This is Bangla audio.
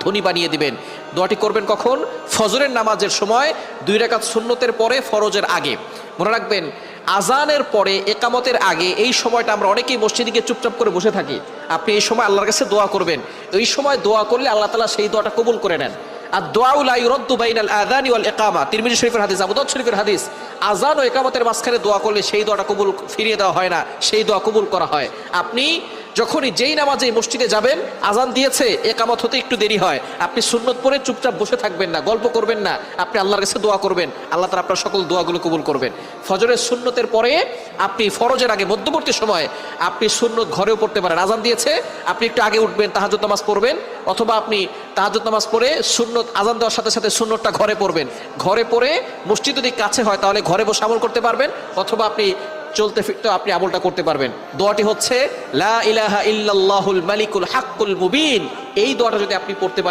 ধনী বানিয়ে দিবেন। দোয়াটি করবেন কখন? ফজরের নামাজের সময়, দুই রাকাত সুন্নতের পরে, ফরজের আগে। মনে রাখবেন, আজানের পরে, একামতের আগে, এই সময়টা আমরা অনেকেই মসজিদে গিয়ে চুপচাপ করে বসে থাকি। আপনি এই সময় আল্লাহর কাছে দোয়া করবেন। এই সময় দোয়া করলে আল্লাহ তালা সেই দোয়াটা কবুল করে নেন। আর দোয়াউল ইউরদ্দু বাইনাল ইকামা। তিরমিজি শরীফের হাদিস, আবু দাউদ শরীফের হাদিস। আজান ও একামতের মাঝখানে দোয়া করলে সেই দোয়াটা কবুল ফিরিয়ে দেওয়া হয় না। সেই দোয়া কবুল করা হয়। আপনি যখনই যেই নামাজে মসজিদে যাবেন, আজান দিয়েছে একামত হতে একটু দেরি হয়। আপনি সুন্নত পরে চুপচাপ বসে থাকবেন না, গল্প করবেন না, আপনি আল্লাহর কাছে দোয়া করবেন, আল্লাহ তারা আপনার সকল দোয়াগুলো কবুল করবেন। ফজরের সুন্নতের পরে আপনি ফরজের আগে মধ্যবর্তী সময় আপনি সুন্নত ঘরেও পড়তে পারেন। আজান দিয়েছে, আপনি একটু আগে উঠবেন তাহাজুদ নামাজ পড়বেন, অথবা আপনি তাহাজুদ নামাজ পড়ে সুন্নত, আজান দেওয়ার সাথে সাথে সুন্নতটা ঘরে পড়বেন। ঘরে পড়ে মসজিদ যদি কাছে হয়, তাহলে ঘরে বসে আমল করতে পারবেন, অথবা আপনি চলতে ফিরতে আপনি আমলটা করতে পারবেন। দোয়াটি হচ্ছে, লা ইলাহা ইল্লাল্লাহুল মালিকুল হাক্কুল মুবিন। এই দোয়াটা যদি আপনি পড়তে পারেন